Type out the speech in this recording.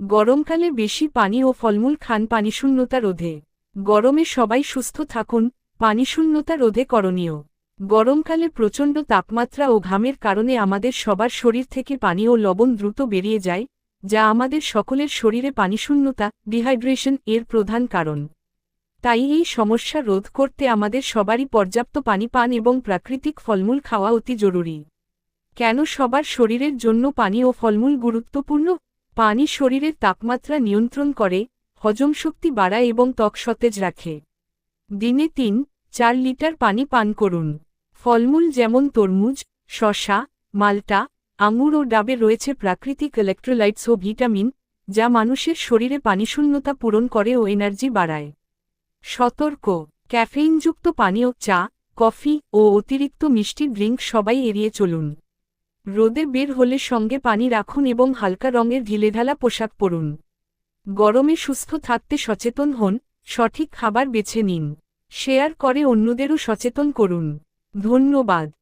গরমকালে বেশি পানি ও ফলমূল খান পানিশূন্যতা রোধে। গরমে সবাই সুস্থ থাকুন, পানিশূন্যতা রোধে করণীয়। গরমকালে প্রচণ্ড তাপমাত্রা ও ঘামের কারণে আমাদের সবার শরীর থেকে পানি ও লবণ দ্রুত বেরিয়ে যায়, যা আমাদের সকলের শরীরে পানিশূন্যতা, ডিহাইড্রেশন এর প্রধান কারণ। তাই এই সমস্যা রোধ করতে আমাদের সবারই পর্যাপ্ত পানি পান এবং প্রাকৃতিক ফলমূল খাওয়া অতি জরুরি। কেন সবার শরীরের জন্য পানি ও ফলমূল গুরুত্বপূর্ণ? পানি শরীরের তাপমাত্রা নিয়ন্ত্রণ করে, হজম শক্তি বাড়ায় এবং ত্বক সতেজ রাখে। দিনে তিন, চার লিটার পানি পান করুন। ফলমূল যেমন তরমুজ শশা মাল্টা, আঙুর ও ডাবে রয়েছে প্রাকৃতিক ইলেকট্রোলাইটস ও ভিটামিন, যা মানুষের শরীরে পানিশূন্যতা পূরণ করে ও এনার্জি বাড়ায়। সতর্ক, ক্যাফেইনযুক্ত পানীয় চা, কফি ও অতিরিক্ত মিষ্টি ড্রিঙ্ক সবাই এড়িয়ে চলুন। রোদে বের হলে সঙ্গে পানি রাখুন এবং হালকা রঙের ঢিলেঢালা পোশাক পরুন। গরমে সুস্থ থাকতে সচেতন হন, সঠিক খাবার বেছে নিন। শেয়ার করে অন্যদেরও সচেতন করুন। ধন্যবাদ।